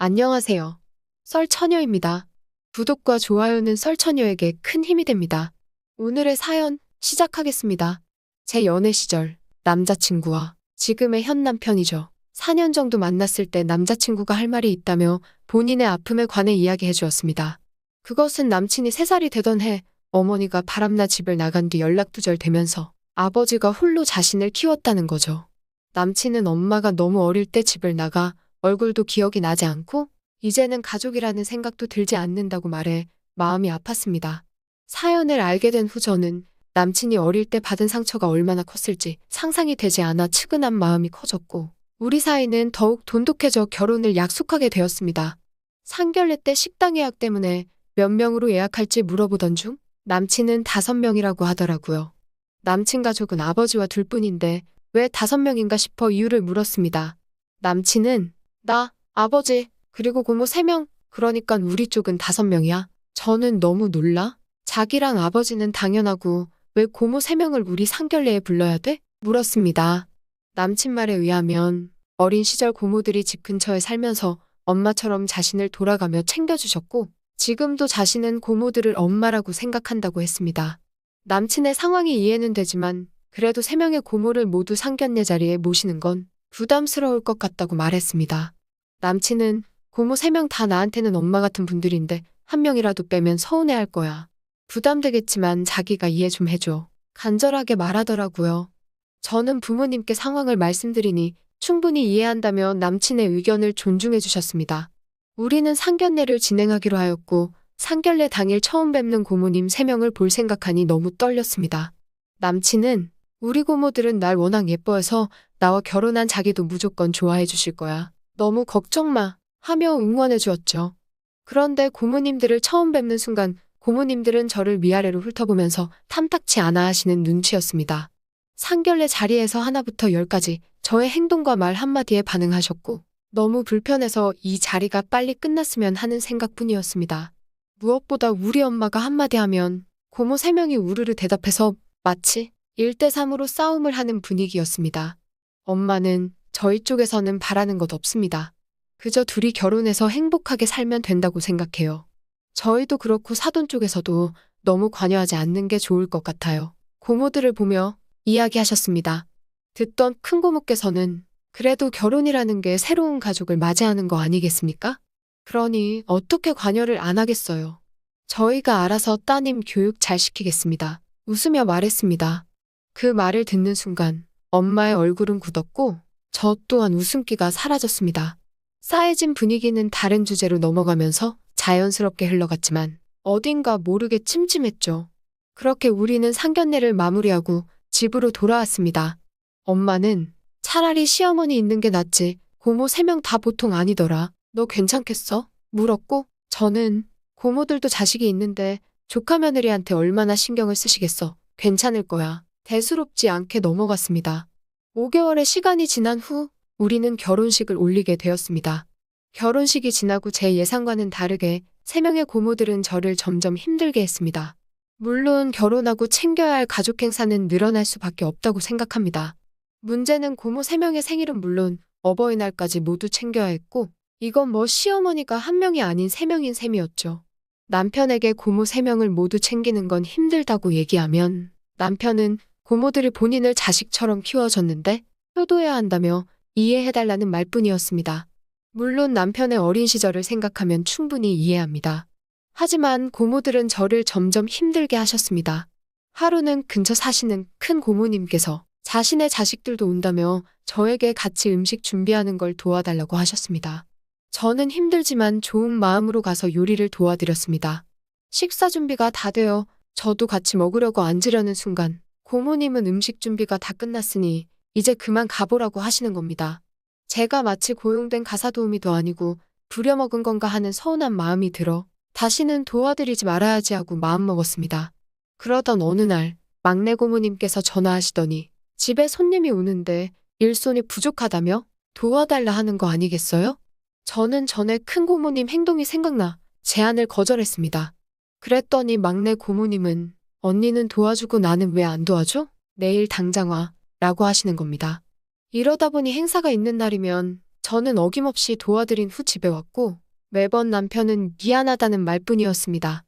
안녕하세요. 썰처녀입니다. 구독과 좋아요는 썰처녀에게 큰 힘이 됩니다. 오늘의 사연 시작하겠습니다. 제 연애 시절 남자친구와 지금의 현 남편이죠. 4년 정도 만났을 때 남자친구가 할 말이 있다며 본인의 아픔에 관해 이야기해 주었습니다. 그것은 남친이 3살이 되던 해 어머니가 바람나 집을 나간 뒤 연락두절되면서 아버지가 홀로 자신을 키웠다는 거죠. 남친은 엄마가 너무 어릴 때 집을 나가 얼굴도 기억이 나지 않고 이제는 가족이라는 생각도 들지 않는다고 말해 마음이 아팠습니다. 사연을 알게 된 후 저는 남친이 어릴 때 받은 상처가 얼마나 컸을지 상상이 되지 않아 측은한 마음이 커졌고 우리 사이는 더욱 돈독해져 결혼을 약속하게 되었습니다. 상견례 때 식당 예약 때문에 몇 명으로 예약할지 물어보던 중 남친은 다섯 명이라고 하더라고요. 남친 가족은 아버지와 둘뿐인데 왜 다섯 명인가 싶어 이유를 물었습니다. 남친은 나, 아버지, 그리고 고모 세 명, 그러니까 우리 쪽은 다섯 명이야. 저는 너무 놀라. 자기랑 아버지는 당연하고 왜 고모 세 명을 우리 상견례에 불러야 돼? 물었습니다. 남친 말에 의하면 어린 시절 고모들이 집 근처에 살면서 엄마처럼 자신을 돌아가며 챙겨주셨고 지금도 자신은 고모들을 엄마라고 생각한다고 했습니다. 남친의 상황이 이해는 되지만 그래도 세 명의 고모를 모두 상견례 자리에 모시는 건 부담스러울 것 같다고 말했습니다. 남친은 고모 세명다 나한테는 엄마 같은 분들인데 한 명이라도 빼면 서운해할 거야. 부담되겠지만 자기가 이해 좀 해줘. 간절하게 말하더라고요. 저는 부모님께 상황을 말씀드리니 충분히 이해한다며 남친의 의견을 존중해 주셨습니다. 우리는 상견례를 진행하기로 하였고 상견례 당일 처음 뵙는 고모님 3명을 볼 생각하니 너무 떨렸습니다. 남친은 우리 고모들은 날 워낙 예뻐해서 나와 결혼한 자기도 무조건 좋아해 주실 거야. 너무 걱정 마. 하며 응원해 주었죠. 그런데 고모님들을 처음 뵙는 순간 고모님들은 저를 위아래로 훑어보면서 탐탁치 않아 하시는 눈치였습니다. 상견례 자리에서 하나부터 열까지 저의 행동과 말 한마디에 반응하셨고 너무 불편해서 이 자리가 빨리 끝났으면 하는 생각뿐이었습니다. 무엇보다 우리 엄마가 한마디 하면 고모 세 명이 우르르 대답해서 마치 1대3으로 싸움을 하는 분위기였습니다. 엄마는 저희 쪽에서는 바라는 것 없습니다. 그저 둘이 결혼해서 행복하게 살면 된다고 생각해요. 저희도 그렇고 사돈 쪽에서도 너무 관여하지 않는 게 좋을 것 같아요. 고모들을 보며 이야기하셨습니다. 듣던 큰 고모께서는 그래도 결혼이라는 게 새로운 가족을 맞이하는 거 아니겠습니까? 그러니 어떻게 관여를 안 하겠어요. 저희가 알아서 따님 교육 잘 시키겠습니다. 웃으며 말했습니다. 그 말을 듣는 순간 엄마의 얼굴은 굳었고 저 또한 웃음기가 사라졌습니다. 싸해진 분위기는 다른 주제로 넘어가면서 자연스럽게 흘러갔지만 어딘가 모르게 찜찜했죠. 그렇게 우리는 상견례를 마무리하고 집으로 돌아왔습니다. 엄마는 차라리 시어머니 있는 게 낫지. 고모 세명다 보통 아니더라. 너 괜찮겠어? 물었고 저는 고모들도 자식이 있는데 조카 며느리한테 얼마나 신경을 쓰시겠어. 괜찮을 거야. 대수롭지 않게 넘어갔습니다. 5개월의 시간이 지난 후 우리는 결혼식을 올리게 되었습니다. 결혼식이 지나고 제 예상과는 다르게 3명의 고모들은 저를 점점 힘들게 했습니다. 물론 결혼하고 챙겨야 할 가족 행사는 늘어날 수밖에 없다고 생각합니다. 문제는 고모 3명의 생일은 물론 어버이날까지 모두 챙겨야 했고 이건 뭐 시어머니가 한 명이 아닌 3명인 셈이었죠. 남편에게 고모 3명을 모두 챙기는 건 힘들다고 얘기하면 남편은 고모들이 본인을 자식처럼 키워줬는데 효도해야 한다며 이해해달라는 말뿐이었습니다. 물론 남편의 어린 시절을 생각하면 충분히 이해합니다. 하지만 고모들은 저를 점점 힘들게 하셨습니다. 하루는 근처 사시는 큰 고모님께서 자신의 자식들도 온다며 저에게 같이 음식 준비하는 걸 도와달라고 하셨습니다. 저는 힘들지만 좋은 마음으로 가서 요리를 도와드렸습니다. 식사 준비가 다 되어 저도 같이 먹으려고 앉으려는 순간 고모님은 음식 준비가 다 끝났으니 이제 그만 가보라고 하시는 겁니다. 제가 마치 고용된 가사 도우미도 아니고 부려먹은 건가 하는 서운한 마음이 들어 다시는 도와드리지 말아야지 하고 마음먹었습니다. 그러던 어느 날 막내 고모님께서 전화하시더니 집에 손님이 오는데 일손이 부족하다며 도와달라 하는 거 아니겠어요? 저는 전에 큰 고모님 행동이 생각나 제안을 거절했습니다. 그랬더니 막내 고모님은 언니는 도와주고 나는 왜 안 도와줘? 내일 당장 와. 라고 하시는 겁니다. 이러다 보니 행사가 있는 날이면 저는 어김없이 도와드린 후 집에 왔고 매번 남편은 미안하다는 말뿐이었습니다.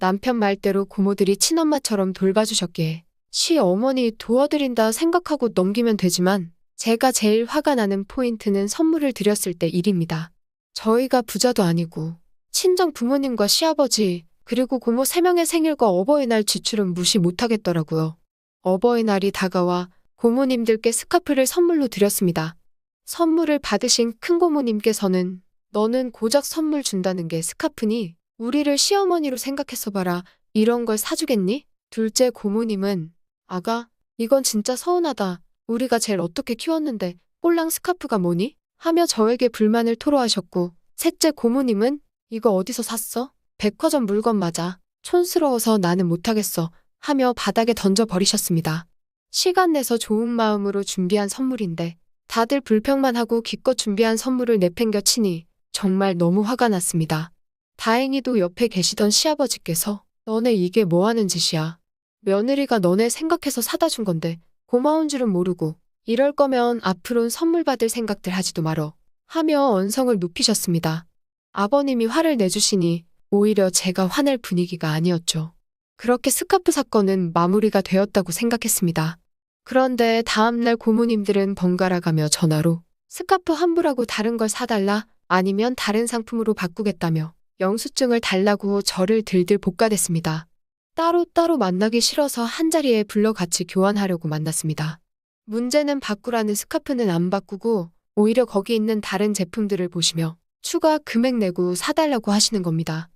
남편 말대로 고모들이 친엄마처럼 돌봐주셨기에 시 어머니 도와드린다 생각하고 넘기면 되지만 제가 제일 화가 나는 포인트는 선물을 드렸을 때 일입니다. 저희가 부자도 아니고 친정 부모님과 시아버지 그리고 고모 세명의 생일과 어버이날 지출은 무시 못하겠더라고요. 어버이날이 다가와 고모님들께 스카프를 선물로 드렸습니다. 선물을 받으신 큰 고모님께서는 너는 고작 선물 준다는 게 스카프니 우리를 시어머니로 생각해서 봐라. 이런 걸 사주겠니? 둘째 고모님은 아가, 이건 진짜 서운하다. 우리가 제일 어떻게 키웠는데 꼴랑 스카프가 뭐니? 하며 저에게 불만을 토로하셨고 셋째 고모님은 이거 어디서 샀어? 백화점 물건 맞아. 촌스러워서 나는 못하겠어. 하며 바닥에 던져버리셨습니다. 시간 내서 좋은 마음으로 준비한 선물인데 다들 불평만 하고 기껏 준비한 선물을 내팽겨 치니 정말 너무 화가 났습니다. 다행히도 옆에 계시던 시아버지께서 너네 이게 뭐 하는 짓이야. 며느리가 너네 생각해서 사다 준 건데 고마운 줄은 모르고 이럴 거면 앞으론 선물 받을 생각들 하지도 말어. 하며 언성을 높이셨습니다. 아버님이 화를 내주시니 오히려 제가 화낼 분위기가 아니었죠. 그렇게 스카프 사건은 마무리가 되었다고 생각했습니다. 그런데 다음날 고모님들은 번갈아 가며 전화로 스카프 환불하고 다른 걸 사달라 아니면 다른 상품으로 바꾸겠다며 영수증을 달라고 저를 들들 볶아댔습니다. 따로따로 만나기 싫어서 한자리에 불러 같이 교환하려고 만났습니다. 문제는 바꾸라는 스카프는 안 바꾸고 오히려 거기 있는 다른 제품들을 보시며 추가 금액 내고 사달라고 하시는 겁니다.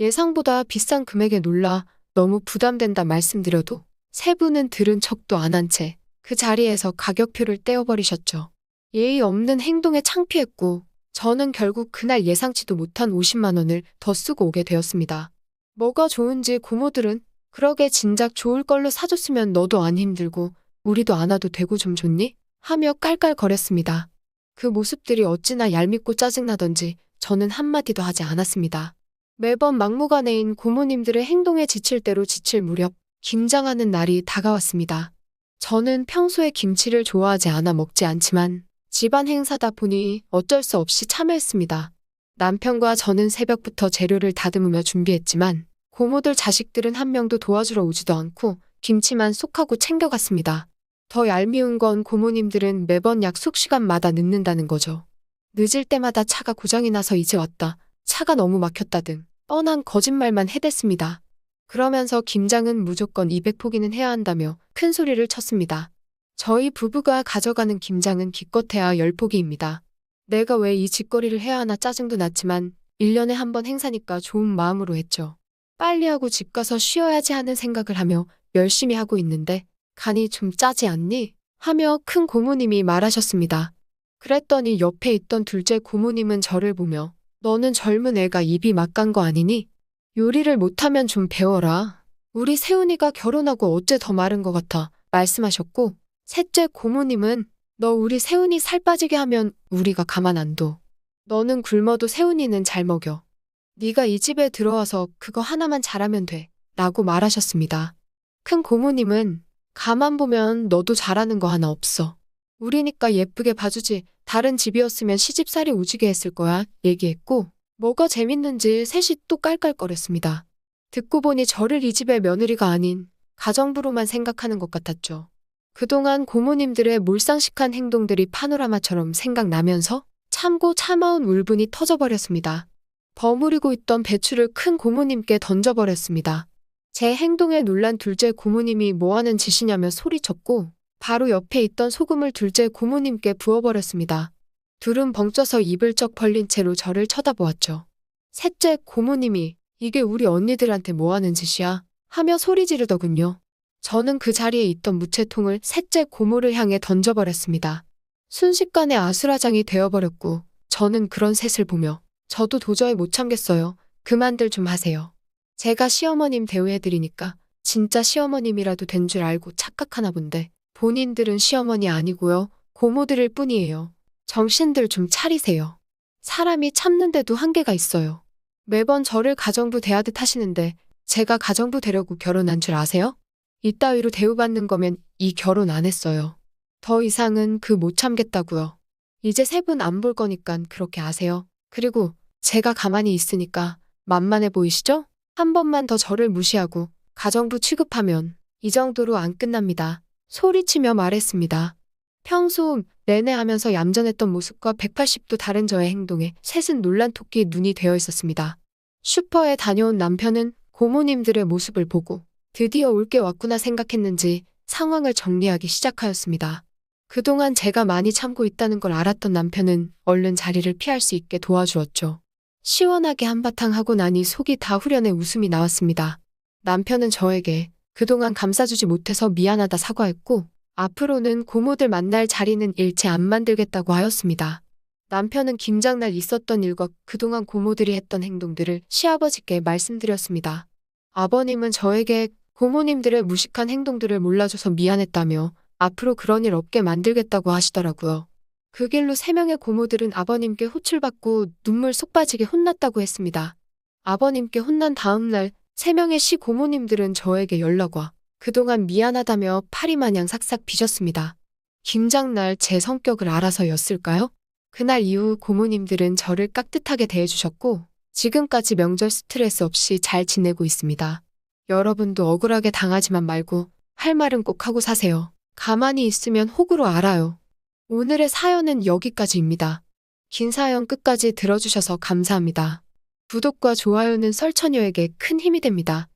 예상보다 비싼 금액에 놀라 너무 부담된다 말씀드려도 세 분은 들은 척도 안 한 채 그 자리에서 가격표를 떼어버리셨죠. 예의 없는 행동에 창피했고 저는 결국 그날 예상치도 못한 50만 원을 더 쓰고 오게 되었습니다. 뭐가 좋은지 고모들은 그러게 진작 좋을 걸로 사줬으면 너도 안 힘들고 우리도 안 와도 되고 좀 좋니? 하며 깔깔거렸습니다. 그 모습들이 어찌나 얄밉고 짜증나던지 저는 한마디도 하지 않았습니다. 매번 막무가내인 고모님들의 행동에 지칠 대로 지칠 무렵 김장하는 날이 다가왔습니다. 저는 평소에 김치를 좋아하지 않아 먹지 않지만 집안 행사다 보니 어쩔 수 없이 참여했습니다. 남편과 저는 새벽부터 재료를 다듬으며 준비했지만 고모들 자식들은 한 명도 도와주러 오지도 않고 김치만 쏙하고 챙겨갔습니다. 더 얄미운 건 고모님들은 매번 약속 시간마다 늦는다는 거죠. 늦을 때마다 차가 고장이 나서 이제 왔다. 차가 너무 막혔다 등 뻔한 거짓말만 해댔습니다. 그러면서 김장은 무조건 200포기는 해야 한다며 큰 소리를 쳤습니다. 저희 부부가 가져가는 김장은 기껏해야 10포기입니다. 내가 왜 이 짓거리를 해야 하나 짜증도 났지만 1년에 한 번 행사니까 좋은 마음으로 했죠. 빨리 하고 집 가서 쉬어야지 하는 생각을 하며 열심히 하고 있는데 간이 좀 짜지 않니? 하며 큰 고모님이 말하셨습니다. 그랬더니 옆에 있던 둘째 고모님은 저를 보며 너는 젊은 애가 입이 막 간 거 아니니? 요리를 못하면 좀 배워라. 우리 세훈이가 결혼하고 어째 더 마른 것 같아 말씀하셨고 셋째 고모님은 너 우리 세훈이 살 빠지게 하면 우리가 가만 안 둬. 너는 굶어도 세훈이는 잘 먹여. 네가 이 집에 들어와서 그거 하나만 잘하면 돼. 라고 말하셨습니다. 큰 고모님은 가만 보면 너도 잘하는 거 하나 없어. 우리니까 예쁘게 봐주지. 다른 집이었으면 시집살이 오지게 했을 거야. 얘기했고 뭐가 재밌는지 셋이 또 깔깔거렸습니다. 듣고 보니 저를 이 집의 며느리가 아닌 가정부로만 생각하는 것 같았죠. 그동안 고모님들의 몰상식한 행동들이 파노라마처럼 생각나면서 참고 참아온 울분이 터져버렸습니다. 버무리고 있던 배추를 큰 고모님께 던져버렸습니다. 제 행동에 놀란 둘째 고모님이 뭐하는 짓이냐며 소리쳤고 바로 옆에 있던 소금을 둘째 고모님께 부어버렸습니다. 둘은 벙쪄서 입을 쩍 벌린 채로 저를 쳐다보았죠. 셋째 고모님이 이게 우리 언니들한테 뭐하는 짓이야 하며 소리 지르더군요. 저는 그 자리에 있던 무채통을 셋째 고모를 향해 던져버렸습니다. 순식간에 아수라장이 되어버렸고 저는 그런 셋을 보며 저도 도저히 못 참겠어요. 그만들 좀 하세요. 제가 시어머님 대우해드리니까 진짜 시어머님이라도 된 줄 알고 착각하나 본데 본인들은 시어머니 아니고요. 고모들일 뿐이에요. 정신들 좀 차리세요. 사람이 참는데도 한계가 있어요. 매번 저를 가정부 대하듯 하시는데 제가 가정부 되려고 결혼한 줄 아세요? 이따위로 대우받는 거면 이 결혼 안 했어요. 더 이상은 그 못 참겠다고요. 이제 세 분 안 볼 거니까 그렇게 아세요. 그리고 제가 가만히 있으니까 만만해 보이시죠? 한 번만 더 저를 무시하고 가정부 취급하면 이 정도로 안 끝납니다. 소리치며 말했습니다. 평소 내내 하면서 얌전했던 모습과 180도 다른 저의 행동에 셋은 놀란 토끼 눈이 되어 있었습니다. 슈퍼에 다녀온 남편은 고모님들의 모습을 보고 드디어 올 게 왔구나 생각했는지 상황을 정리하기 시작하였습니다. 그동안 제가 많이 참고 있다는 걸 알았던 남편은 얼른 자리를 피할 수 있게 도와주었죠. 시원하게 한바탕 하고 나니 속이 다 후련해 웃음이 나왔습니다. 남편은 저에게 그동안 감싸주지 못해서 미안하다 사과했고 앞으로는 고모들 만날 자리는 일체 안 만들겠다고 하였습니다. 남편은 김장날 있었던 일과 그동안 고모들이 했던 행동들을 시아버지께 말씀드렸습니다. 아버님은 저에게 고모님들의 무식한 행동들을 몰라줘서 미안했다며 앞으로 그런 일 없게 만들겠다고 하시더라고요. 그 길로 세 명의 고모들은 아버님께 호출받고 눈물 쏙 빠지게 혼났다고 했습니다. 아버님께 혼난 다음 날 세 명의 시 고모님들은 저에게 연락 와 그동안 미안하다며 파리 마냥 삭삭 빚었습니다. 김장날 제 성격을 알아서였을까요? 그날 이후 고모님들은 저를 깍듯하게 대해주셨고 지금까지 명절 스트레스 없이 잘 지내고 있습니다. 여러분도 억울하게 당하지만 말고 할 말은 꼭 하고 사세요. 가만히 있으면 혹으로 알아요. 오늘의 사연은 여기까지입니다. 긴 사연 끝까지 들어주셔서 감사합니다. 구독과 좋아요는 설처녀에게 큰 힘이 됩니다.